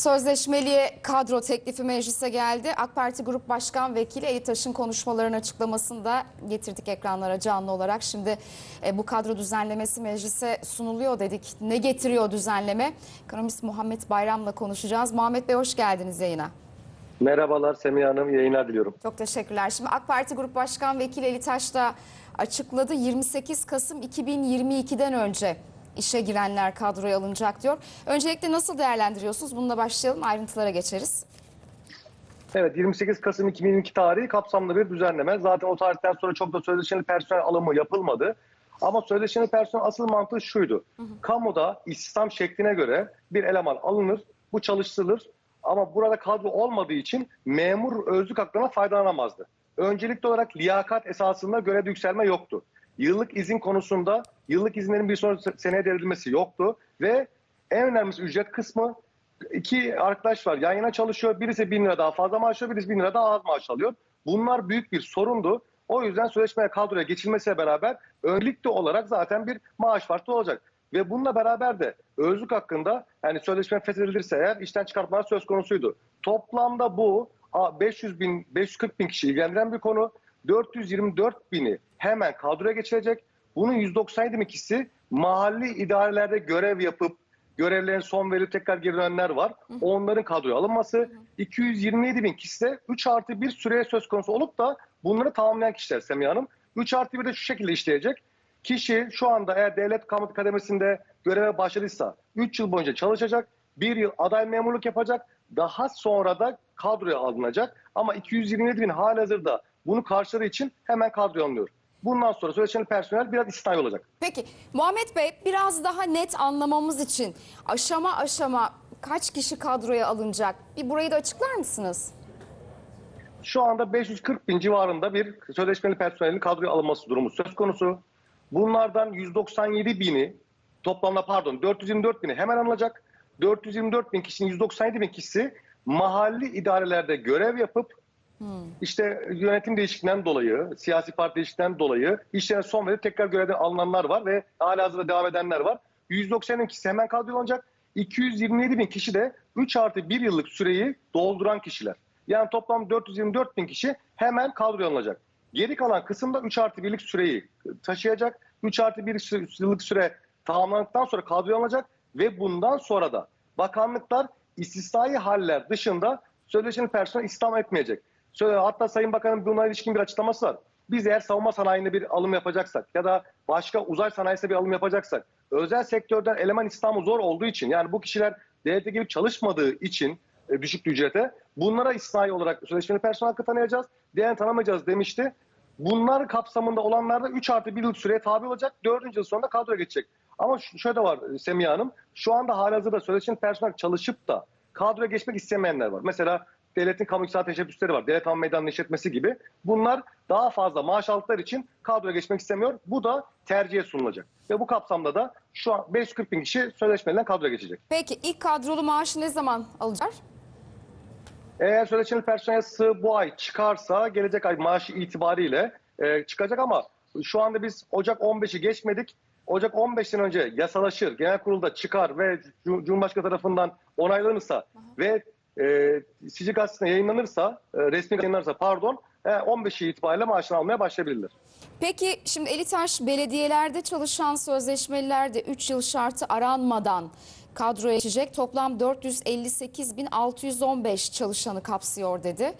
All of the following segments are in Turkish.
Sözleşmeli kadro teklifi meclise geldi. AK Parti Grup Başkan Vekili Eli Taş'ın konuşmalarının açıklamasını da getirdik ekranlara canlı olarak. Şimdi e, bu kadro düzenlemesi meclise sunuluyor dedik. Ne getiriyor düzenleme? Ekonomist Muhammed Bayram'la konuşacağız. Muhammed Bey hoş geldiniz yayına. Merhabalar Semiha Hanım, yayınlar diliyorum. Çok teşekkürler. Şimdi AK Parti Grup Başkan Vekili Eli Taş da açıkladı. 28 Kasım 2022'den önce işe girenler kadroya alınacak diyor. Öncelikle nasıl değerlendiriyorsunuz? Bununla başlayalım ayrıntılara geçeriz. Evet 28 Kasım 2022 tarihi kapsamlı bir düzenleme. Zaten o tarihten sonra çok da sözleşmeli personel alımı yapılmadı. Ama sözleşmeli personel asıl mantığı şuydu. Kamuda istihdam şekline göre bir eleman alınır, bu çalıştırılır. Ama burada kadro olmadığı için memur özlük haklarına faydalanamazdı. Öncelikli olarak liyakat esasında görev yükselme yoktu. Yıllık izin konusunda yıllık izinlerin bir sonraki seneye devredilmesi yoktu. Ve en önemlisi ücret kısmı iki arkadaş var yan yana çalışıyor. Birisi bin lira daha fazla maaş alıyor, birisi bin lira daha az maaş alıyor. Bunlar büyük bir sorundu. O yüzden sözleşmeye kadroya geçilmesiyle beraber öncelikli olarak zaten bir maaş farkı olacak. Ve bununla beraber de özlük hakkında yani sözleşme feshedilirse eğer işten çıkartmalar söz konusuydu. Toplamda bu 500 bin, 540 bin kişi ilgilendiren bir konu. 424 bini hemen kadroya geçilecek. Bunun 197 bin kişisi mahalli idarelerde görev yapıp görevlerine son verilip tekrar geri dönenler var. Onların kadroya alınması. 227 bin kişi de 3 artı 1 süreye söz konusu olup da bunları tamamlayan kişiler Semiha Hanım. 3 artı 1 de şu şekilde işleyecek. Kişi şu anda eğer devlet kamu kademesinde göreve başladıysa 3 yıl boyunca çalışacak. 1 yıl aday memurluk yapacak. Daha sonra da kadroya alınacak. Ama 227 bin halihazırda bunu karşıladığı için hemen kadroya alınıyor. Bundan sonra sözleşmeli personel biraz istisnai olacak. Peki Muhammed Bey biraz daha net anlamamız için aşama aşama kaç kişi kadroya alınacak? Bir burayı da açıklar mısınız? Şu anda 540 bin civarında bir sözleşmeli personelin kadroya alınması durumu söz konusu. Bunlardan 197 bini toplamda pardon 424 bini hemen alınacak. 424 bin kişinin 197 bin kişisi mahalli idarelerde görev yapıp işte yönetim değişikliğinden dolayı, siyasi parti değişikliğinden dolayı işlerine son verip tekrar görevden alınanlar var ve hala hazırda devam edenler var. 190 bin kişi hemen kadrolanacak. 227 bin kişi de 3 artı 1 yıllık süreyi dolduran kişiler. Yani toplam 424 bin kişi hemen kadroya alınacak. Geri kalan kısımda 3 artı 1'lik süreyi taşıyacak. 3 artı 1 yıllık süre tamamlandıktan sonra kadroya alınacak ve bundan sonra da bakanlıklar istisnai haller dışında sözleşmeli personel istihdam etmeyecek. Şöyle, hatta Sayın Bakan'ın buna ilişkin bir açıklaması var. Biz eğer savunma sanayinde bir alım yapacaksak ya da başka uzay sanayisinde bir alım yapacaksak özel sektörden eleman istihdamı zor olduğu için yani bu kişiler devlete gibi çalışmadığı için e, düşük ücrete bunlara istisnai olarak sözleşmeli personel tanıyacağız. Diğerini tanımayacağız demişti. Bunlar kapsamında olanlar da 3 artı 1 yıl süreye tabi olacak. 4. yıl sonunda kadroya geçecek. Ama şöyle de var e, Semiha Hanım. Şu anda halihazırda sözleşmeli personel çalışıp da kadroya geçmek istemeyenler var. Mesela devletin kamu iktisat teşebbüsleri var. Devlet Ham Meydanı'nın işletmesi gibi. Bunlar daha fazla maaş aldıkları için kadroya geçmek istemiyor. Bu da tercihe sunulacak. Ve bu kapsamda da şu an 540 bin kişi sözleşmeden kadroya geçecek. Peki ilk kadrolu maaşı ne zaman alacak? Eğer sözleşmeli personel sığ bu ay çıkarsa gelecek ay maaşı itibariyle e, çıkacak ama şu anda biz Ocak 15'i geçmedik. Ocak 15'ten önce yasalaşır, genel kurulda çıkar ve Cum- Cumhurbaşkanı tarafından onaylanırsa ve e, Sicil Gazetesi'ne yayınlanırsa, e, resmi yayınlanırsa pardon, e, 15'i itibariyle maaşını almaya başlayabilirler. Peki şimdi Elitaş belediyelerde çalışan sözleşmeliler de 3 yıl şartı aranmadan kadroya geçecek. Toplam 458.615 çalışanı kapsıyor dedi.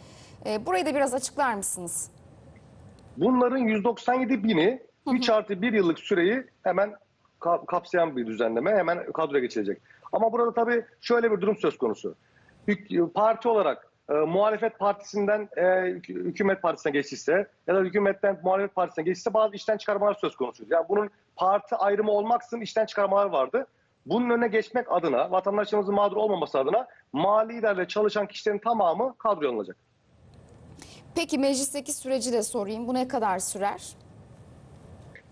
Ee, burayı da biraz açıklar mısınız? Bunların 197 bini 3 artı 1 yıllık süreyi hemen ka- kapsayan bir düzenleme hemen kadroya geçilecek. Ama burada tabii şöyle bir durum söz konusu. Parti olarak e, muhalefet partisinden e, hük- hükümet partisine geçişse ya da hükümetten muhalefet partisine geçişse bazı işten çıkarmalar söz konusu. Yani bunun parti ayrımı olmaksızın işten çıkarmalar vardı. Bunun önüne geçmek adına, vatandaşlarımızın mağdur olmaması adına mali idarede çalışan kişilerin tamamı kadroya alınacak. Peki meclisteki süreci de sorayım. Bu ne kadar sürer?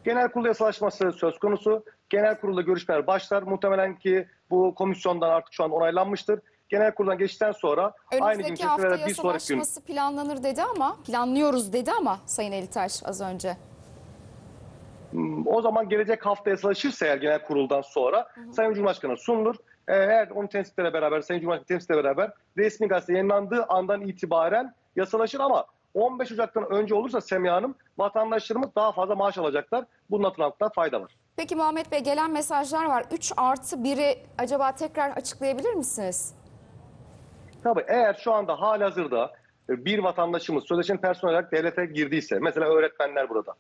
Genel kurul yasalaşması söz konusu. Genel kurulda görüşmeler başlar. Muhtemelen ki bu komisyondan artık şu an onaylanmıştır. Genel kuruldan geçtikten sonra aynı gün hafta içerisinde bir sonraki gün planlanır dedi ama planlıyoruz dedi ama Sayın Elitaş az önce. o zaman gelecek hafta yasalaşırsa eğer genel kuruldan sonra Sayın Cumhurbaşkanı sunulur. eğer onun temsilcilerle beraber, Sayın Cumhurbaşkanı temsilcilerle beraber resmi gazete yayınlandığı andan itibaren yasalaşır ama 15 Ocak'tan önce olursa Semiha Hanım vatandaşlarımız daha fazla maaş alacaklar. Bunun hatırlamakta fayda var. Peki Muhammed Bey gelen mesajlar var. 3 artı 1'i acaba tekrar açıklayabilir misiniz? Tabii eğer şu anda halihazırda e, bir vatandaşımız sözleşmeli personel olarak devlete girdiyse, mesela öğretmenler burada.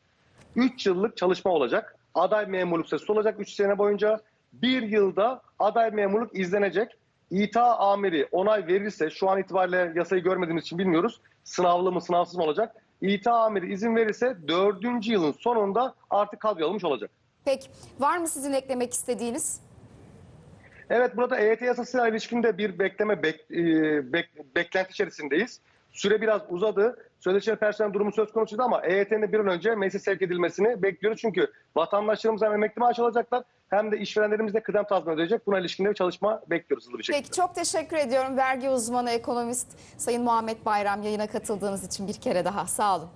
3 yıllık çalışma olacak. Aday memurluk süresi olacak 3 sene boyunca. Bir yılda aday memurluk izlenecek. İTA amiri onay verirse, şu an itibariyle yasayı görmediğimiz için bilmiyoruz. Sınavlı mı sınavsız mı olacak? İTA amiri izin verirse 4. yılın sonunda artık kadro alınmış olacak. Peki var mı sizin eklemek istediğiniz? Evet burada EYT yasasıyla ilişkin de bir bekleme bek- e, bek- beklenti içerisindeyiz. Süre biraz uzadı. Sözleşmeli personel durumu söz konusuydu ama EYT'nin bir an önce meclise sevk edilmesini bekliyoruz. Çünkü vatandaşlarımız hem emekli maaş alacaklar hem de işverenlerimiz de kıdem tazminatı ödeyecek. Buna ilişkin de bir çalışma bekliyoruz hızlı bir şekilde. Peki çok teşekkür ediyorum. Vergi uzmanı, ekonomist Sayın Muhammed Bayram yayına katıldığınız için bir kere daha sağ olun.